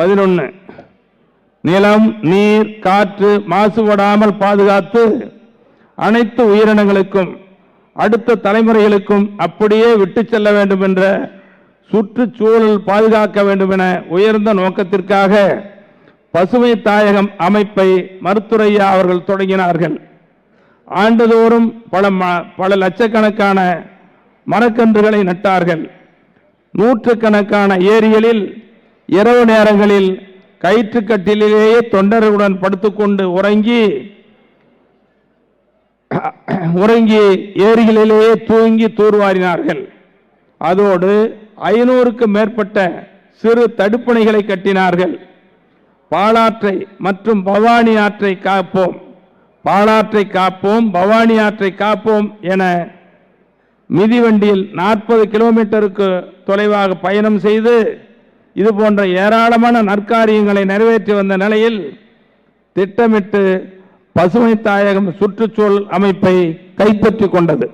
பதினொன்று நிலம் நீர் காற்று மாசுபடாமல் பாதுகாத்து அனைத்து உயிரினங்களுக்கும் அடுத்த தலைமுறைகளுக்கும் அப்படியே விட்டு செல்ல வேண்டும் என்ற சுற்றுச்சூழல் பாதுகாக்க வேண்டும் என உயர்ந்த நோக்கத்திற்காக பசுமை தாயகம் அமைப்பை மருத்துரையா அவர்கள் தொடங்கினார்கள். ஆண்டுதோறும் பல ம- பல லட்சக்கணக்கான மரக்கன்றுகளை நட்டார்கள். நூற்றுக்கணக்கான ஏரிகளில் இரவு நேரங்களில் கயிற்றுக்கட்டிலேயே தொண்டர்களுடன் படுத்துக்கொண்டு உறங்கி உறங்கி ஏரிகளிலேயே தூங்கி தூர்வாரினார்கள். அதோடு ஐநூறுக்கு மேற்பட்ட சிறு தடுப்பணைகளை கட்டினார்கள். பாலாற்றை மற்றும் பவானி ஆற்றை காப்போம். பாலாற்றை காப்போம் பவானி ஆற்றை காப்போம் என மிதிவண்டியில் நாற்பது கிலோமீட்டருக்கு தொலைவாக பயணம் செய்து இது போன்ற ஏராளமான நற்காரியங்களை நிறைவேற்றி வந்த நிலையில் திட்டமிட்டு பசுமை தாயகம் சுற்றுச்சூழல் அமைப்பை கைப்பற்றிக் கொண்டது.